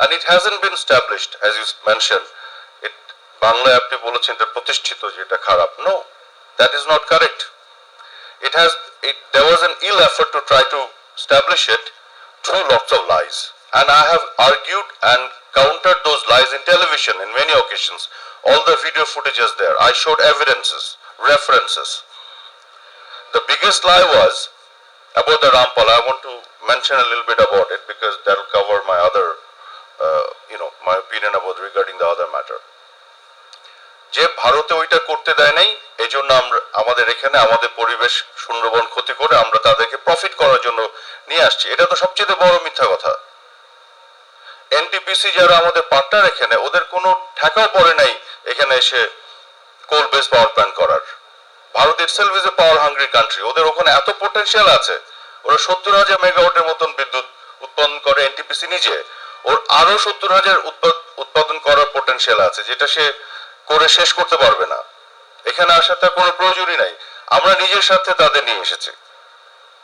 and it hasn't been established as you mentioned it বাংলায় আপনি বলেছেন এটা প্রতিষ্ঠিত যে এটা খারাপ no that is not correct it has it there was an ill effort to try to establish it through lots of lies and i have argued and countered those lies in television in many occasions all the video footage is there i showed evidences references the biggest lie was about the rampal i want to mention a little bit about it because that will cover my other uh, you other matter. যে ভারতে ওইটা করতে দেয় নাই আমাদের এখানে আমাদের পরিবেশ ক্ষতি করে আমরা তাদেরকে প্রফিট করার জন্য নিয়ে আসছি। এটা তো সবচেয়ে বড় মিথ্যা কথা। এনটিপিসি যারা আমাদের পার্টনার এখানে, ওদের কোনো ঠেকাও পড়ে নাই এখানে এসে কোল বেস পাওয়ার প্ল্যান্ট করার। Bharat is a power hungry country ওদের ওখানে এত পোটেনশিয়াল আছে। ওরা সত্তর হাজার মেগাওয়াটের মতন বিদ্যুৎ উৎপাদন করে এনটিপিসি নিজে। ওর আরও সত্তর হাজার উৎপা- উৎপাদন করার পোটেনশিয়াল আছে, যেটা সে করে শেষ করতে পারবে না। এখানে আসার তার কোনো প্রয়োজনই নাই। আমরা নিজের সাথে তাদের নিয়ে এসেছি।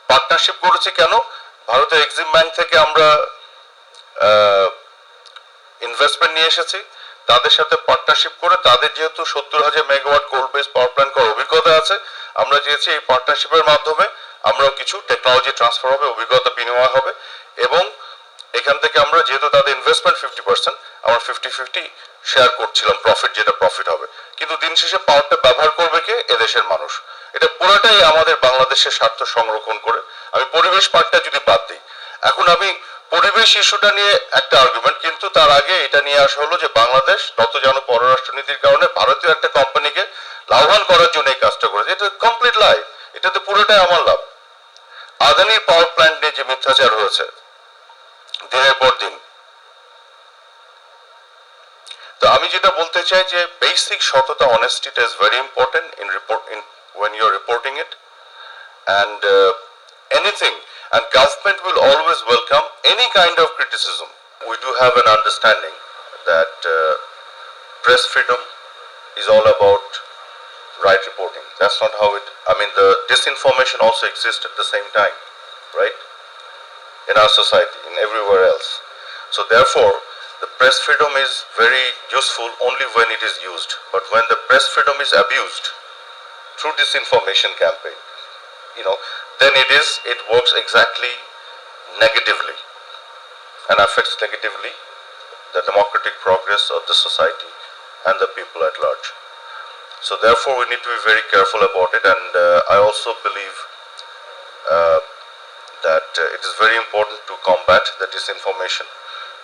পার্টনারশিপ করেছি কেন? ভারতের এক্সিম ব্যাংক থেকে আমরা ইনভেস্টমেন্ট নিয়ে এসেছি। তাদের সাথে পার্টনারশিপ করে তাদের যেহেতু সত্তর হাজার megawatt coal base power plant করার অভিজ্ঞতা আছে, আমরা চেয়েছি এই পার্টনারশিপের মাধ্যমে আমরাও কিছু টেকনোলজি ট্রান্সফার হবে, অভিজ্ঞতা বিনিময় হবে এবং এখান থেকে আমরা, যেহেতু তাদের ইনভেস্টমেন্ট ফিফটি পার্সেন্ট আমরা ফিফটি ফিফটি শেয়ার করছিলাম প্রফিট যেটা প্রফিট হবে। কিন্তু দিন শেষে পাওয়ারটা ব্যবহার করবে কে? এদেশের মানুষ। এটা পুরোটাই আমাদের বাংলাদেশের স্বার্থ সংরক্ষণ করে। আমি পরিবেশ পার্টটা যদি বাদ দিই, এখন আমি পরিবেশ ইস্যুটা নিয়ে একটা আর্গুমেন্ট কিন্তু তার আগে এটা নিয়ে আসা হলো যে বাংলাদেশ তত যেন পররাষ্ট্রনীতির কারণে ভারতীয় একটা কোম্পানিকে লাভবান করার জন্য এই কাজটা করেছে। এটা কমপ্লিট লাই এটাতে পুরোটাই আমার লাভ। আদানির পাওয়ার প্ল্যান্ট নিয়ে যে মিথ্যাচার হয়েছে দিনের পর দিন তো আমি যেটা বলতে চাই যে বেসিক সততা অনেস্টিটা is very important in report in reporting it and uh, anything and government will always welcome any kind of criticism we do have an understanding that uh, press freedom is all about right reporting that's not how it i mean the disinformation also exists at the same time right in our society, everywhere else. So therefore, the press freedom is very useful only when it is used. But when the press freedom is abused through disinformation campaign, you know, then it is it works exactly negatively and affects negatively the democratic progress of the society and the people at large. So therefore, we need to be very careful about it. And uh, I also believe that uh, it is very important to combat the disinformation,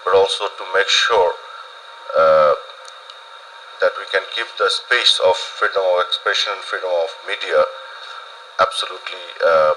but also to make sure uh, that we can keep the space of freedom of expression and freedom of media absolutely uh,